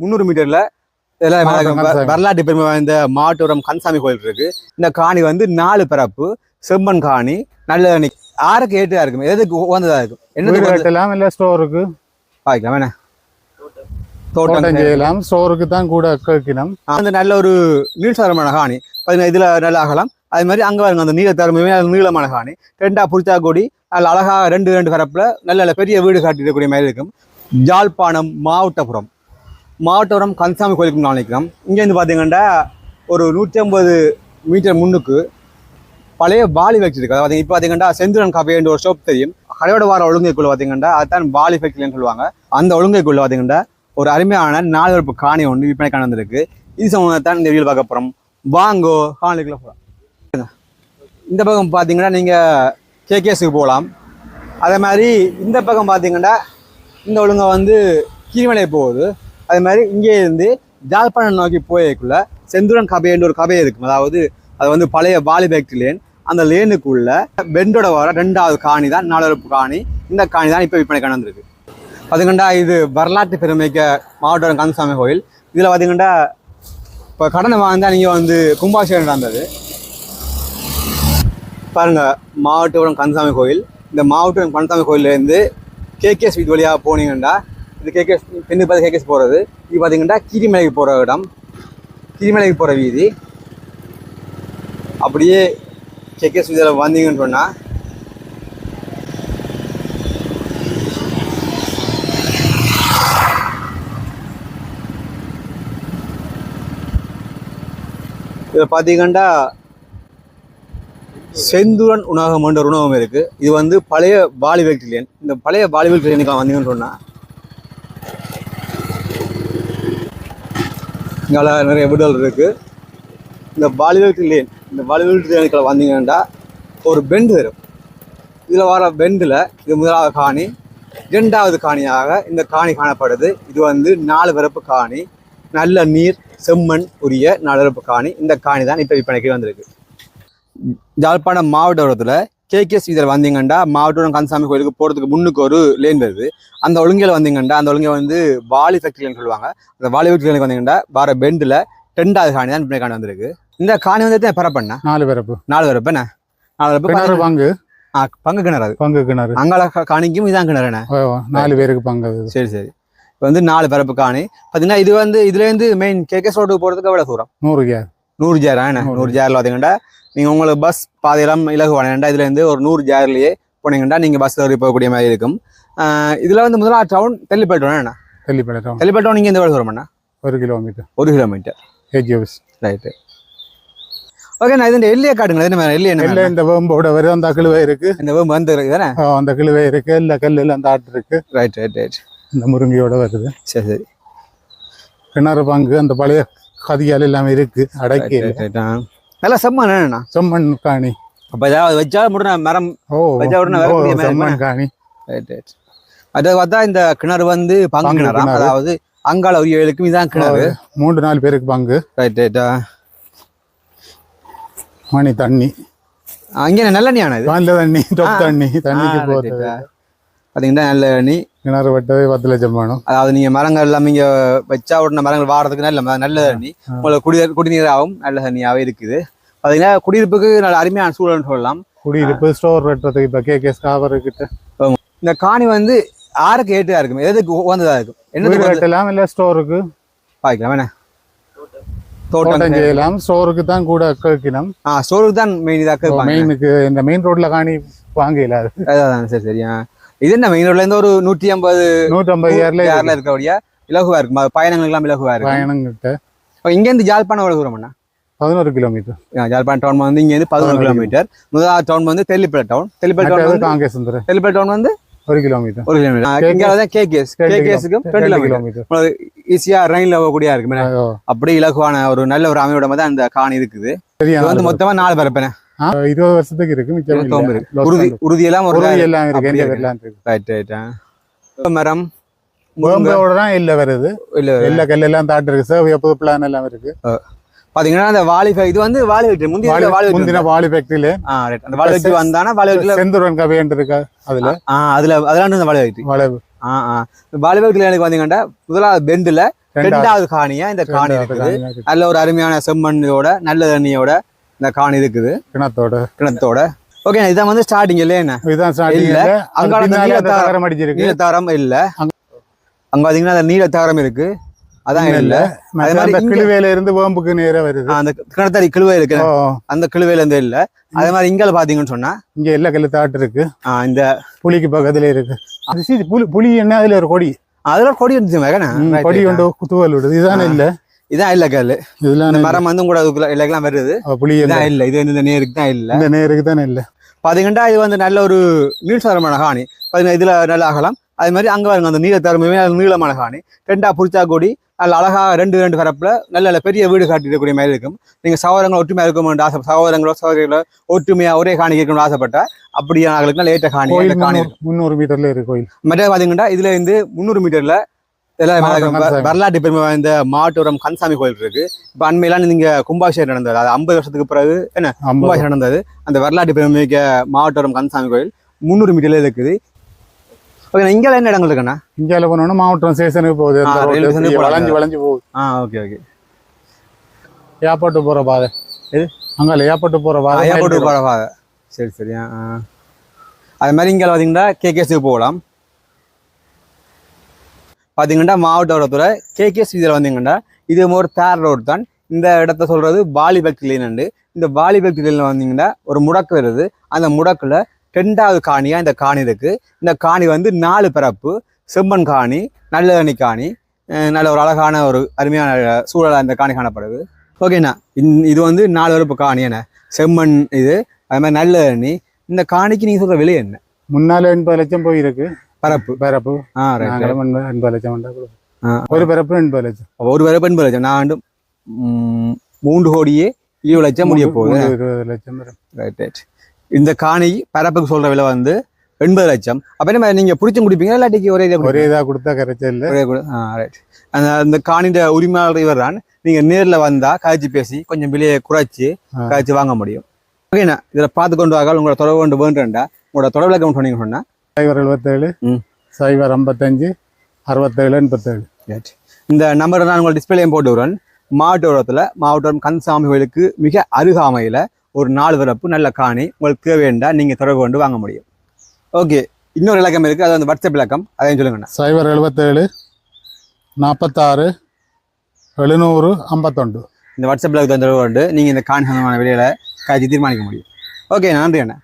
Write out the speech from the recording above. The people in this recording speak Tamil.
முந்நூறு மீட்டர்ல இதெல்லாம். வரலாற்று பெருமை வாய்ந்த மாவட்டம் கன்சாமி கோயில் இருக்கு. இந்த காணி வந்து நாலு பரப்பு செம்மண் காணி நல்ல அணி. ஆறுக்கு ஏற்றா இருக்கும்? எதுக்கு உகந்ததா இருக்கும்? இல்ல ஸ்டோருக்கு பாய்க்கலாம் வேணா தோட்டம் செய்யலாம். ஸ்டோருக்கு தான் கூட கேட்கணும் அந்த நல்ல ஒரு நீள்சாரமான காணி. இதுல நல்ல அகலம். அது மாதிரி அங்க பாருங்க அந்த நீளத்தரமே நீளமான காணி. ரெண்டா புளிச்சா கொடி நல்ல அழகா ரெண்டு ரெண்டு பரப்புல நல்ல நல்ல பெரிய வீடு காட்டிடக்கூடிய மாதிரி இருக்கும். ஜாழ்ப்பாணம் மாவட்டபுரம். மாவட்டவரம் கந்தசாமி கோயிலுக்கு நான் நினைக்கிறோம் இங்கேருந்து பார்த்தீங்கன்னா ஒரு நூற்றி ஐம்பது மீட்டர் முன்னுக்கு பழைய பாலி ஃபேக்டரி இருக்குது அதாவது இப்போ பார்த்தீங்கன்னா செந்துரன் கபேன்ற ஒரு ஷாப் தெரியும். கடையோட வார ஒழுங்கைக்குள்ள பார்த்தீங்கன்னா அதுதான் பாலி ஃபேக்டரின்னு சொல்லுவாங்க. அந்த ஒழுங்கைக்குள்ள பார்த்தீங்கன்னா ஒரு அருமையான நாலு வரப்பு காணி ஒன்று விற்பனை வந்திருக்கு. இது சம்பந்தத்தான் இந்த வீடு பார்க்க போகிறோம் வாங்கோ காணொலிக்குள்ள போகலாம் இந்த பக்கம் பார்த்தீங்கன்னா நீங்கள் கேகேஸுக்கு போகலாம் அதே மாதிரி இந்த பக்கம் பார்த்தீங்கன்னா இந்த ஒழுங்கை வந்து கீழ்மலை போகுது. அது மாதிரி இங்கே இருந்து ஜாழ்ப்பாணம் நோக்கி போயக்குள்ள செந்துரன் கபைன்ற ஒரு கபை இருக்கும். அதாவது அது வந்து பழைய பாலி லேன். அந்த லேனுக்குள்ள பெண்டோட வர ரெண்டாவது காணி தான் நாலரப்பு காணி. இந்த காணி தான் இப்போ விற்பனை வந்திருக்கு. பார்த்துக்கண்டா இது வரலாற்று பெருமைக்க மாவட்டம் கந்தசாமி கோயில். இதில் பார்த்தீங்கன்னா இப்போ கடனை வாங்கினா நீங்கள் வந்து கும்பாபிஷேகம் நடந்தது. பாருங்கள் மாவட்டபுரம் கந்தசாமி கோயில். இந்த மாவட்டம் கந்தசாமி கோயிலேருந்து கேகேஎஸ் ஸ்வீட் வழியாக போனீங்கன்னா இது கேகேஸ் தென்னு பார்த்து கேகேஸ் போகிறது இது பார்த்தீங்கன்னா கீரிமலைக்கு போகிற இடம். கீரிமலைக்கு போகிற வீதி. அப்படியே கேகேஸ் இதில் வந்தீங்கன்னு சொன்னால் இதில் பார்த்தீங்கன்னா செந்துரன் உணவகம் என்ற உணவகம் இருக்குது இது வந்து பழைய பாலி ஃபேக்டரிலியன் இந்த பழைய பாலி ஃபேக்டரிலியனுக்கு வந்தீங்கன்னு சொன்னால் இங்கே நிறைய வீடுகள் இருக்குது இந்த பாலிவுட் லேன் இந்த பாலிவுட் லேனுக்குள்ள வந்தீங்கன்னா ஒரு பெண்டு வரும். இதில் வர பெண்டில் இது முதலாவது காணி இரண்டாவது காணியாக இந்த காணி காணப்படுது. இது வந்து நாலு பிறப்பு காணி நல்ல நீர் செம்மண் உரிய நாலு பிறப்பு காணி. இந்த காணி தான் இப்போ விற்பனைக்கு வந்திருக்கு. யாழ்ப்பாணம் மாவட்டத்தில் கேகேஎஸ் இதில் வந்தீங்கன்னா மாவட்டம் கந்தசாமி கோயிலுக்கு போகிறதுக்கு முன்னுக்கு ஒரு லேன் வருது. அந்த ஒழுங்கையில் வந்தீங்கன்னா அந்த ஒழுங்கை வந்து வாலி ஃபேக்டரின்னு சொல்லுவாங்க. அந்த வாலி ஃபேக்டரியில் வந்தீங்கன்னா வர பெண்டில் ரெண்டாவது காணி தான் காணி வந்திருக்கு. இந்த காணி வந்து பரப்பண்ணா நாலு பிறப்பு நாலு என்ன? நாலு கிணறு பங்கு- ஆ, பங்கு கிணறு அது. பங்கு கிணறு. அங்கால காணிக்கும் இதான் கிணறுண்ணே நாலு பேருக்கு பங்கு சரி சரி. இப்போ வந்து நாலு பரப்பு காணி. பார்த்தீங்கன்னா இது வந்து இதுலேருந்து மெயின் கேகேஎஸ் ரோட்டுக்கு போகிறதுக்கு எவ்வளோ தூரம்? நூறு கேர். நூறு ஜேரா என்ன? நூறு. நூறு ஜேரில் பார்த்தீங்கன்னா நீங்கள் உங்களுக்கு பஸ் பாதையெல்லாம் இலகுவானேண்டா இதுலேருந்து ஒரு நூறு ஜேர்லேயே போனீங்கன்னா நீங்கள் பஸ் ஏறி போகக்கூடிய மாதிரி இருக்கும். இதில் வந்து முதலாவது டவுன் தெல்லிப்பேட் டவுன் என்ன? தெல்லிப்பளை டவுன் தெல்லிப்பேட் டவுன் நீங்கள் எந்த எவ்வளோ தூரம் ஒரு கிலோமீட்டர் ஒரு kilometre AG office right okay நான் இது எல்லையை காட்டுங்களேன். என்ன வேணும்? எல்லை என்ன இல்ல? இந்த வேம்போட வரும். அந்த கிழுவை இருக்கு. இந்த வேம்பு வந்து தானே? ஆ, அந்த கிழுவை இருக்கு. இல்ல கல்லுல அந்த ஆட்டு இருக்கு. ரைட் ரைட் ரைட் இந்த முருங்கையோட வருது. சரி சரி. கிணறு பங்கு அந்த பழைய கதியால் எல்லாமே இருக்கு. அடக்கி நல்லா செம்மன் என்னண்ணா செம்மண் காணி அப்போ ஏதாவது வச்சா முடின மரம் ஓ வச்சா உடனே செம்மண் காணி ரைட் ரைட் அது பார்த்தா இந்த கிணறு வந்து பங்கு கிணறா. அதாவது அங்கால ஒரு ஏழுக்கும் இதான் கிணறு. மூன்று நாலு பேருக்கு பங்கு. ரைட் ரைட்டா மணி தண்ணி. அங்கே நல்லெண்ணெய் இது நல்ல தண்ணி தண்ணி தண்ணிக்கு right. பாத்தீங்கன்னா நல்ல எண்ணி கிணறு வெட்டவே பத்து லட்சம் வேணும் அதாவது நீங்க மரங்கள் எல்லாம் இங்க வச்சா உடனே மரங்கள் வாடுறதுக்கு நல்ல நல்ல தண்ணி உங்களுக்கு குடி குடிநீராகவும் நல்ல தண்ணியாவே இருக்குது பாத்தீங்கன்னா குடியிருப்புக்கு நல்ல அருமையான சூழல்னு சொல்லலாம் குடியிருப்பு ஸ்டோர் வெட்டுறதுக்கு இப்ப கேகேஸ் காவர் கிட்ட இந்த காணி வந்து ஆறுக்கு ஏற்றா இருக்கும் எதுக்கு உகந்ததா இருக்கும் வீடு என்னதுக்கு வந்து கட்டலாம் இல்ல ஸ்டோருக்கு பாய்க்கலாம் வேணா தோட்டம் செய்யலாம் ஸ்டோருக்கு தான் கூட கேட்கணும் ஆ ஸ்டோருக்கு தான் மெயின் இதாக மெயினுக்கு இந்த மெயின் ரோட்ல காணி வாங்கல அது அதான் சரி சரியா இது என்ன மெயின் ரோட்ல இருந்து ஒரு நூற்றி ஐம்பது நூற்றம்பது ஏர்ல யாரில் இருக்கக்கூடிய இலகுவா இருக்கும் அது பயணங்களுக்கெல்லாம் இலகுவா இருக்கும் பயணங்கிட்ட இப்போ இங்கேருந்து ஜாழ்ப்பாணம் எவ்வளவு தூரம் அண்ணா? பதினோரு கிலோமீட்டர். ஜாழ்ப்பாணம் டவுன் வந்து இங்கேருந்து பதினொரு பதினொரு கிலோமீட்டர். முதலாவது டவுன் வந்து தெல்லிப்பளை டவுன் தெல்லிப்பளை டவுன் வந்து தெல்லிப்பளை டவுன் வந்து ஒரு கிலோமீட்டர். ஒரு கிலோமீட்டர். இங்கே தான் கேகேஎஸ் கேகேஎஸ்க்கும் ரெண்டு கிலோமீட்டர். ஈஸியா ரயில்ல போகக்கூடிய இருக்கு மேடம். அப்படி இலகுவான ஒரு நல்ல ஒரு அமையோட தான் அந்த காணி இருக்குது. வந்து மொத்தமா நாலு பரப்பேன் இருபது வருஷத்துக்கு இருக்கு மிச்சம் உறுதி ஆகுது. உறுதியெல்லாம் ஒரு உறுதி எல்லாம் இருக்கு எந்த. எல்லாம் இருக்கு. ரைட் ரைட் மரம் முருங்கை. வேம்போட தான் இல்ல வருது. இல்ல எல்லா கல் எல்லாம் தாட்டு இருக்கு சேவை புது பிளான் எல்லாம் இருக்கு. பாத்தீங்கன்னா அந்த வாலி இது வந்து வாலி வெட்டி முந்தைய வாலி- வாலி முந்தின வாலி ஃபேக்டரியில அந்த வாலி வெட்டி வந்தானா வாலி வெட்டில செந்தூரன் கவையன் இருக்கா அதுல. ஆ அதுல அதெல்லாம் வாலி வெட்டி. வளைவு. ஆ ஆ. வாலிபல் கிளியானுக்கு வந்தீங்கன்னா முதலாவது பெண்டில் ரெண்டாவது. காணியா இந்த காணி இருக்குது. நல்ல ஒரு அருமையான செம்மண்ணோட நல்ல தண்ணியோட இந்த காணி இருக்குது. கிணத்தோட. கிணத்தோட. ஓகே இதான் வந்து ஸ்டார்டிங் இல்லையா என்ன? இதுதான் starting இல்ல. இல்ல. அது அங்கால பின்னால நீல அந்த தாரம். தகரம் அடிச்சிருக்கு. நீலத்தாரம் இல்ல. அங்க பாத்தீங்கன்னா அந்த நீலத்தாரம் இருக்கு. அதான் இல்ல. அதே மாதிரி கிழுவேல இருந்து வேம்புக்கு நேரா வருது. அந்த கிணத்தடி கிழுவை இருக்கு. அந்த கிழுவையில இருந்து இல்ல. அதே மாதிரி இங்க பாத்தீங்கன்னு சொன்னா இங்க எல்லா கல்லு தாட்டு இருக்கு. இந்த புலிக்கு பக்கத்துல இருக்கு. புலி புலி என்ன? அதுல ஒரு கொடி. அதுல கொடி இருந்துச்சு கொடி. கொண்டு குத்துவல் விடுது இதுதானே இல்ல? இதான் இல்ல கல்லு இதெல்லாம் மரம் வந்து கூட அதுக்குள்ள இலைக்கெல்லாம் வருது. இல்ல. இதான் இல்ல. இது இந்த நேருக்கு தான் இல்ல. இந்த நேருக்கு தானே இல்ல. பாத்தீங்கன்னா இது வந்து நல்ல ஒரு நீள்சாரமான காணி. பாத்தீங்கன்னா இதுல நல்ல அகலம். அதே மாதிரி அங்க பாருங்க அந்த நீளத்தரமே நீளமான காணி. ரெண்டா புரிச்சா கொடி நல்ல அழகா ரெண்டு ரெண்டு பரப்புல நல்ல நல்ல பெரிய வீடு காட்டிடக்கூடிய மாதிரி இருக்கும். நீங்க சகோதரங்கள் ஒற்றுமையா இருக்கணும்னு ஆசை சகோதரங்களோ சகோதரிகளோ ஒற்றுமையா ஒரே காணி இருக்கணும்னு ஆசைப்பட்டா அப்படியான ஆளுக்கு லேட்ட காணி காணி முந்நூறு- மீட்டர்ல இருக்கு கோயில். மற்ற பாத்தீங்கன்னா இதுல இருந்து முந்நூறு மீட்டர்ல வரலாற்று பெருமை வாய்ந்த மாவட்டம் கன்சாமி கோயில் இருக்கு. இப்ப அண்மையிலாம் நீங்க கும்பாபிஷேகம் நடந்தது. அது ஐம்பது வருஷத்துக்கு பிறகு என்ன? கும்பாபிஷேகம் நடந்தது. அந்த வரலாற்று பெருமைக்க மாவட்டம் கந்தசாமி கோயில் முந்நூறு மீட்டர்ல இருக்குது. ஓகே இங்க என்ன இடங்கள் இருக்குண்ணா? இந்தியால போனோம்னா மாவட்டம் ஸ்டேஷனுக்கு போகுது. வளைஞ்சு வளைஞ்சு போகுது. ஆ ஓகே ஓகே. ஏர்போர்ட் போற பாதை. எது? அங்கால ஏர்போர்ட் போற பாதை. ஏர்போர்ட் பரவாயில்ல சரி சரி ஆ. அது மாதிரி இங்கே பார்த்தீங்கன்னா கேகேஸுக்கு போகலாம். பார்த்தீங்கன்னா மாவட்டத்துறை கேகேஎஸ் இதில் வந்தீங்கன்னா இது ஒரு தேர் ரோடு தான். இந்த இடத்த சொல்கிறது பாலிபக்தி கிளீனண்டு இந்த பாலிபக்தி கிளீனில் வந்தீங்கன்னா ஒரு முடக்கு வருது. அந்த முடக்கில் ரெண்டாவது காணியாக இந்த காணி இருக்குது இந்த காணி வந்து நாலு பிறப்பு. செம்மண் காணி நல்ல காணி நல்ல ஒரு அழகான ஒரு அருமையான சூழலாக இந்த காணி காணப்படுது. ஓகேண்ணா இந்- இது வந்து நாலு பிறப்பு காணி என்ன? செம்மண் இது அது மாதிரி நல்ல தண்ணி இந்த காணிக்கு நீங்கள் சொல்கிற விலை என்ன? முன்னால எண்பது லட்சம் போயிருக்கு. பரப்பு பிறப்பு. ஆ நாங்களும் எண்பது லட்சம். ஒரு பிறப்பு எண்பது லட்சம் ஒரு பிறப்பு எண்பது லட்சம் நான் வந்து மூன்று கோடியே இருபது லட்சம் முடிய போகுது. இருபது லட்சம் வரும். ரைட் ரைட் இந்த காணி பரப்புக்கு சொல்ற விலை வந்து எண்பது லட்சம். அப்ப என்ன நீங்க பிடிச்சும் குடிப்பீங்க இல்லாட்டிக்கு ஒரே இதை ஒரே இதா கொடுத்தா கரைச்சல் இல்ல. ஒரே ஆ ரைட் அந்த அந்த காணின்ற உரிமையாளர் இவர் தான். நீங்க நேர்ல வந்தா காய்ச்சி பேசி கொஞ்சம் விலையை குறைச்சி. காய்ச்சி வாங்க முடியும். ஓகேண்ணா இதுல பார்த்து கொண்டு வாங்க உங்களோட தொடர்பு கொண்டு வேண்டும்டா. உங்களோட தொடர்பு விளக்கம் சொன்னீங்க சொன்னா சைபர் எழுபத்தேழு ம். சைபர் ஐம்பத்தஞ்சு அறுபத்தேழு எண்பத்தேழு. இந்த நம்பரை நான் உங்கள் டிஸ்பிளேயும் போட்டு விடுறேன் மாவட்டத்தில் மாவட்டம் கந்தசாமி கோயிலுக்கு மிக அருகாமையில் ஒரு நாலு பிறப்பு நல்ல காணி உங்களுக்கு தேவைண்டா நீங்கள் தொடர்பு கொண்டு வாங்க முடியும். ஓகே இன்னொரு இலக்கம் இருக்குது அது வந்து வாட்ஸ்அப் இலக்கம். அதையும் சொல்லுங்கண்ணா. சைபர் எழுபத்தேழு நாற்பத்தாறு எழுநூறு ஐம்பத்தொண்டு இந்த வாட்ஸ்அப் இலக்கத்தை தொடர்பு கொண்டு நீங்கள் இந்த காணி சம்பந்தமான விலையில காய்ச்சி தீர்மானிக்க முடியும். ஓகே நன்றி அண்ணா